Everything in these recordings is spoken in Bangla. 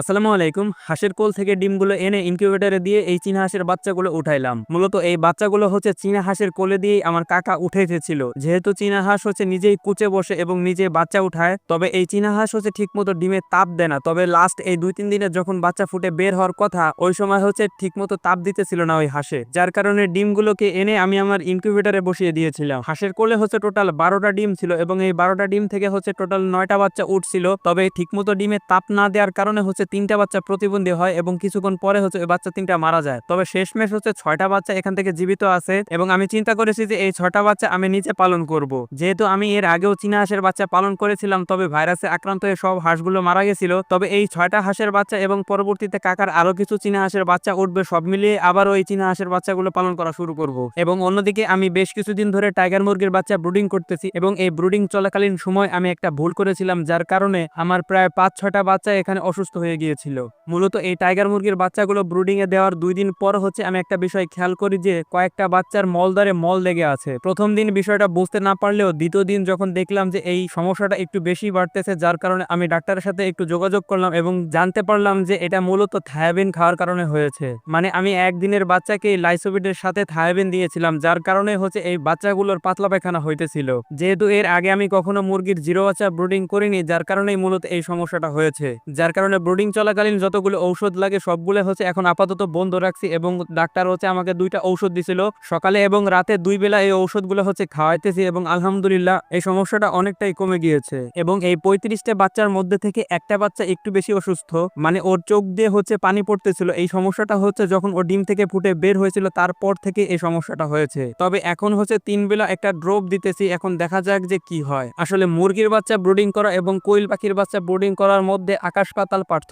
আসসালামু আলাইকুম। হাঁসের কোল থেকে ডিমগুলো এনে ইনকিউবেটরে দিয়ে এই চীনা হাঁসের বাচ্চাগুলো উঠাইলাম। মূলত এই বাচ্চাগুলো হচ্ছে চীনা হাঁসের কোলে দিয়ে আমার কাকা উঠাইতেছিল যেহেতু চীনা হাঁস হচ্ছে নিজেই কুচে বসে এবং নিজে বাচ্চা উঠায়, তবে এই চীনা হাঁস হচ্ছে ঠিকমতো ডিমে তাপ দেয় না। তবে লাস্ট এই দুই তিন দিনে যখন বাচ্চা ফুটে বের হওয়ার কথা, ওই সময় হচ্ছে ঠিকমতো তাপ দিতেছিল না ওই হাঁসে। যার কারণে ডিমগুলোকে এনে আমি আমার ইনকিউবেটরে বসিয়ে দিয়েছিলাম। হাঁসের কোলে হচ্ছে টোটাল বারোটা ডিম ছিল এবং এই বারোটা ডিম থেকে হচ্ছে টোটাল নয়টা বাচ্চা উঠছিল। তবে ঠিকমতো ডিমে তাপ না দেওয়ার কারণে হচ্ছে তিনটা বাচ্চা প্রতিবন্ধী হয় এবং কিছুক্ষণ পরে হচ্ছে ওই বাচ্চা তিনটা মারা যায়। তবে শেষমেশ হচ্ছে ছয়টা বাচ্চা এখান থেকে জীবিত আছে এবং আমি চিন্তা করেছি যে এই ছয়টা বাচ্চা আমি নিজে পালন করব। যেহেতু আমি এর আগেও চীনা হাঁসের বাচ্চা পালন করেছিলাম, তবে ভাইরাসে আক্রান্ত হয়ে সব হাঁসগুলো মারা গেছিল। তবে এই ছয়টা হাঁসের বাচ্চা এবং পরবর্তীতে কাকার আরও কিছু চীনা হাঁসের বাচ্চা উঠবে, সব মিলিয়ে আবার ওই চীনা হাঁসের বাচ্চাগুলো পালন করা শুরু করব। এবং অন্যদিকে আমি বেশ কিছুদিন ধরে টাইগার মুরগির বাচ্চা ব্রুডিং করতেছি এবং এই ব্রুডিং চলাকালীন সময় আমি একটা ভুল করেছিলাম, যার কারণে আমার প্রায় পাঁচ ছয়টা বাচ্চা এখানে অসুস্থ হয়ে গিয়েছিল। মূলত এই টাইগার মুরগির বাচ্চাগুলো ব্রুডিং এ দেওয়ার দুই দিন পর হচ্ছে আমি একটা বিষয় খেয়াল করি যে কয়েকটা বাচ্চার মলদারে মল লেগে আছে। প্রথম দিন বিষয়টা বুঝতে না পারলেও দ্বিতীয় দিন যখন দেখলাম যে এই সমস্যাটা একটু বেশি বাড়তেছে, যার কারণে আমি ডাক্তারের সাথে একটু যোগাযোগ করলাম এবং জানতে পারলাম যে এটা মূলত থায়াবিন খাওয়ার কারণে হয়েছে। মানে আমি একদিনের বাচ্চাকে লাইসোবিটের সাথে থায়াবিন দিয়েছিলাম, যার কারণে হচ্ছে এই বাচ্চাগুলোর পাতলা পায়খানা হইতেছিল। যেহেতু এর আগে আমি কখনো মুরগির জিরো বাচ্চা ব্রুডিং করিনি, যার কারণেই মূলত এই সমস্যাটা হয়েছে, যার কারণে ব্রুডিং চলাকালীন যতগুলো ঔষধ লাগে সবগুলো হচ্ছে এখন আপাতত বন্ধ রাখছি এবং ডাক্তার হচ্ছে আমাকে দুইটা ঔষধ দিছিল। সকালে এবং রাতে দুই বেলা এই ঔষধগুলো হচ্ছে খাওয়াইতেছি এবং আলহামদুলিল্লাহ এই সমস্যাটা অনেকটাই কমে গিয়েছে এবং এই পঁয়ত্রিশটা বাচ্চার মধ্যে থেকে একটা বাচ্চা একটু বেশি অসুস্থ মানে ওর চোখ দিয়ে হচ্ছে পানি পড়তেছিল। এই সমস্যাটা হচ্ছে যখন ও ডিম থেকে ফুটে বের হয়েছিল তারপর থেকে এই সমস্যাটা হয়েছে। তবে এখন হচ্ছে তিন বেলা একটা ড্রপ দিতেছি, এখন দেখা যাক যে কি হয়। আসলে মুরগির বাচ্চা ব্রুডিং করা এবং কোয়েল পাখির বাচ্চা ব্রুডিং করার মধ্যে আকাশ পাতাল পার্থক্য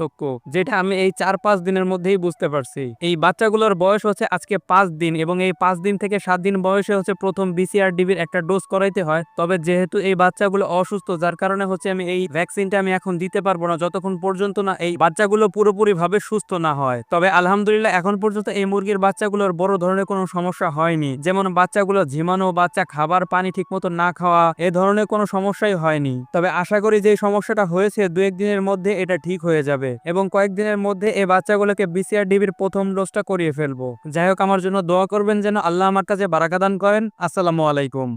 যেটা আমি এই চার পাঁচ দিনের মধ্যেই বুঝতে পারছি। এই বাচ্চাগুলোর বয়স হচ্ছে আজকে পাঁচ দিন এবং এই পাঁচ দিন থেকে সাত দিন বয়সে হচ্ছে প্রথম বিসিআর ডিবির একটা ডোজ করাইতে হয়। তবে যেহেতু এই বাচ্চাগুলো অসুস্থ, যার কারণে হচ্ছে আমি এই ভ্যাকসিনটা আমি এখন দিতে পারব না, যতক্ষণ পর্যন্ত না এই বাচ্চাগুলো পুরোপুরি ভাবে সুস্থ না হয়। তবে আলহামদুলিল্লাহ এখন পর্যন্ত এই মুরগির বাচ্চাগুলোর বড় ধরনের কোনো সমস্যা হয়নি। যেমন বাচ্চাগুলো ঝিমানো, বাচ্চা খাবার, পানি ঠিকমতো না খাওয়া, এ ধরনের কোনো সমস্যাই হয়নি। তবে আশা করি যে সমস্যাটা হয়েছে দু একদিনের মধ্যে এটা ঠিক হয়ে যাবে। এবং কয়েকদিনের মধ্যে এই বাচ্চাগুলোকে বিসিআর ডিবির প্রথম ডোজটা করিয়ে ফেলব। যাই হোক, আমার জন্য দোয়া করবেন যেন আল্লাহ আমার কাছে বারাকাদান করেন। আসসালামু আলাইকুম।